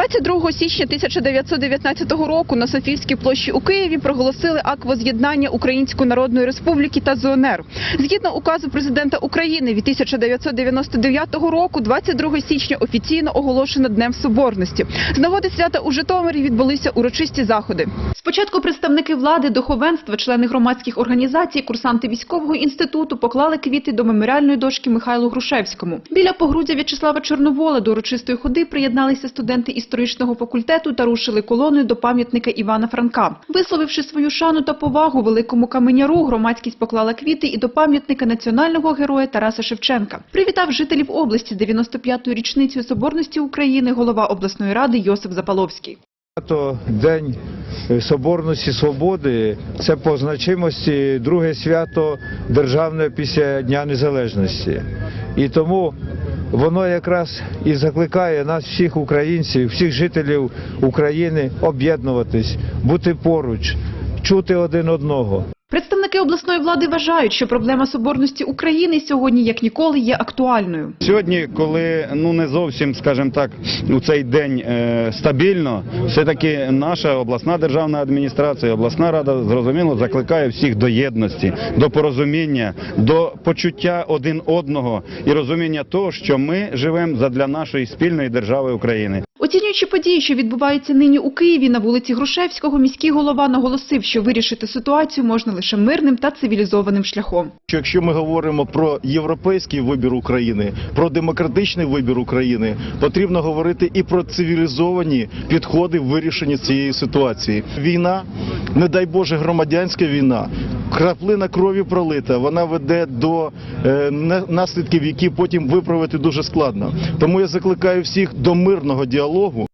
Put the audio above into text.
22 січня 1919 року на Софійській площі у Києві проголосили акт воз'єднання Української Народної Республіки та ЗУНР. Згідно указу президента України від 1999 року, 22 січня офіційно оголошено Днем Соборності. З нагоди свята у Житомирі відбулися урочисті заходи. Спочатку представники влади, духовенства, члени громадських організацій, курсанти військового інституту поклали квіти до меморіальної дошки Михайлу Грушевському. Біля погруддя В'ячеслава Чорновола до урочистої ходи приєдналися студенти історичного факультету та рушили колоною до пам'ятника Івана Франка. Висловивши свою шану та повагу великому каменяру, громадськість поклала квіти і до пам'ятника національного героя Тараса Шевченка. Привітав жителів області з 95-ю річницею соборності України голова обласної ради Йосип Запаловський. Свято День Соборності Свободи це по значимості друге свято державне після Дня Незалежності. І тому воно якраз і закликає нас, всіх українців, всіх жителів України об'єднуватись, бути поруч, чути один одного. Представники обласної влади вважають, що проблема соборності України сьогодні як ніколи є актуальною. Сьогодні, коли ну не зовсім, скажімо так, у цей день е, стабільно, все-таки наша обласна державна адміністрація, обласна рада зрозуміло закликає всіх до єдності, до порозуміння, до почуття один одного і розуміння того, що ми живемо задля нашої спільної держави України. Оцінюючи події, що відбуваються нині у Києві на вулиці Грушевського, міський голова наголосив, що вирішити ситуацію можна лише мирним та цивілізованим шляхом. якщо ми говоримо про європейський вибір України, про демократичний вибір України, потрібно говорити і про цивілізовані підходи в вирішенні цієї ситуації. Війна, не дай Боже, громадянська війна. Краплина крові пролита, вона веде до е, наслідків, які потім виправити дуже складно. Тому я закликаю всіх до мирного діалогу.